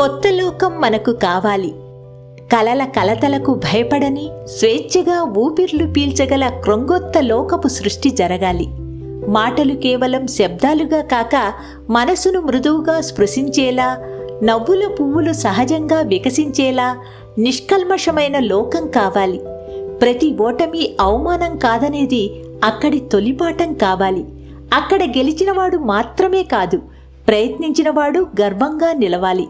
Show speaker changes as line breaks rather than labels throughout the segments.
కొత్త లోకం మనకు కావాలి. కలల కలతలకు భయపడని స్వేచ్ఛగా ఊపిర్లు పీల్చగల క్రొంగొత్త లోకపు సృష్టి జరగాలి. మాటలు కేవలం శబ్దాలుగా కాక మనసును మృదువుగా స్పృశించేలా నవ్వుల పువ్వులు సహజంగా వికసించేలా నిష్కల్మషమైన లోకం కావాలి. ప్రతి ఓటమి అవమానం కాదనేది అక్కడి తొలిపాఠం కావాలి. అక్కడ గెలిచినవాడు మాత్రమే కాదు ప్రయత్నించినవాడు గర్వంగా నిలవాలి.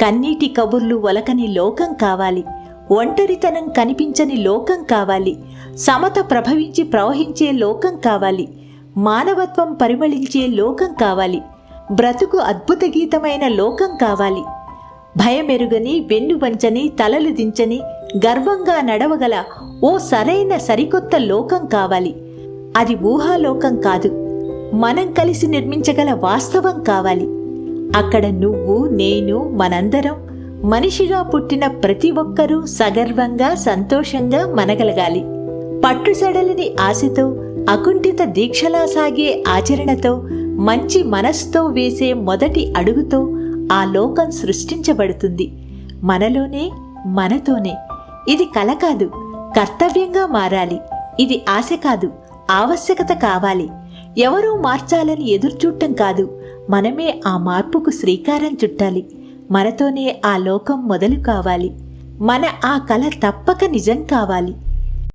కన్నీటి కబుర్లు ఒలకని లోకం కావాలి. ఒంటరితనం కనిపించని లోకం కావాలి. సమత ప్రభవించి ప్రవహించే లోకం కావాలి. మానవత్వం పరిమళించే లోకం కావాలి. బ్రతుకు అద్భుత గీతమైన లోకం కావాలి. భయమెరుగని వెన్ను వంచని తలలు దించని గర్వంగా నడవగల ఓ సరైన సరికొత్త లోకం కావాలి. అది ఊహాలోకం కాదు. మనం కలిసి నిర్మించగల వాస్తవం కావాలి. అక్కడ నువ్వు నేను మనందరం మనిషిగా పుట్టిన ప్రతి ఒక్కరూ సగర్వంగా సంతోషంగా మనగలగాలి. పట్టుసడలిని ఆశతో అకుంఠిత దీక్షలా సాగే ఆచరణతో మంచి మనస్సుతో వేసే మొదటి అడుగుతో ఆ లోకం సృష్టించబడుతుంది. మనలోనే మనతోనే. ఇది కల కాదు కర్తవ్యంగా మారాలి. ఇది ఆశ కాదు ఆవశ్యకత కావాలి. ఎవరూ మార్చాలని ఎదురుచూడటం కాదు. మనమే ఆ మార్పుకు శ్రీకారం చుట్టాలి. మనతోనే ఆ లోకం మొదలు కావాలి. మన ఆ కళ తప్పక నిజం కావాలి.